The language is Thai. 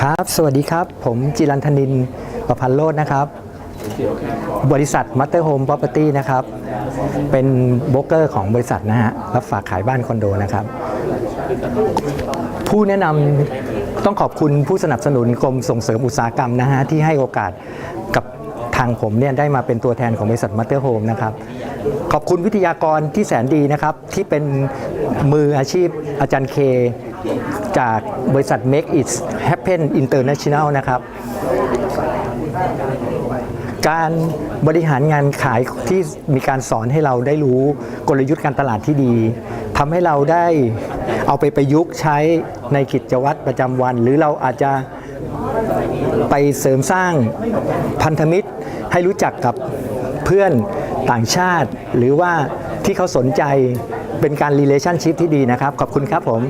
ครับ สวัสดีครับ ผมจิรันธนินประพันธ์โลดนะครับ บริษัทมัตเตอร์โฮม p อ o เ e อร์นะครับ เป็นโบรกเกอร์ของบริษัทนะฮะ รับฝากขายบ้านคอนโดนะครับ ผู้แนะนำต้องขอบคุณผู้สนับสนุนกรมส่งเสริมอุตสาหกรรมนะฮะ ที่ให้โอกาสกับ ทางผมเนี่ยได้มาเป็นตัวแทนของบริษัทมัตเตอร์โฮมนะครับ ขอบคุณวิทยากรที่แสนดีนะครับ ที่เป็นมืออาชีพอาจารย์เคจากบริษัท Make It Happen International นะครับ การบริหารงานขายที่มีการสอนให้เราได้รู้กลยุทธ์การตลาดที่ดีทำให้เราได้เอาไปประยุกต์ใช้ในกิจวัตรประจำวัน หรือเราอาจจะ ไปเสริมสร้างพันธมิตรให้รู้จักกับเพื่อนต่างชาติ หรือว่าที่เขาสนใจเป็นการ relationship ที่ดีนะครับ ขอบคุณครับผม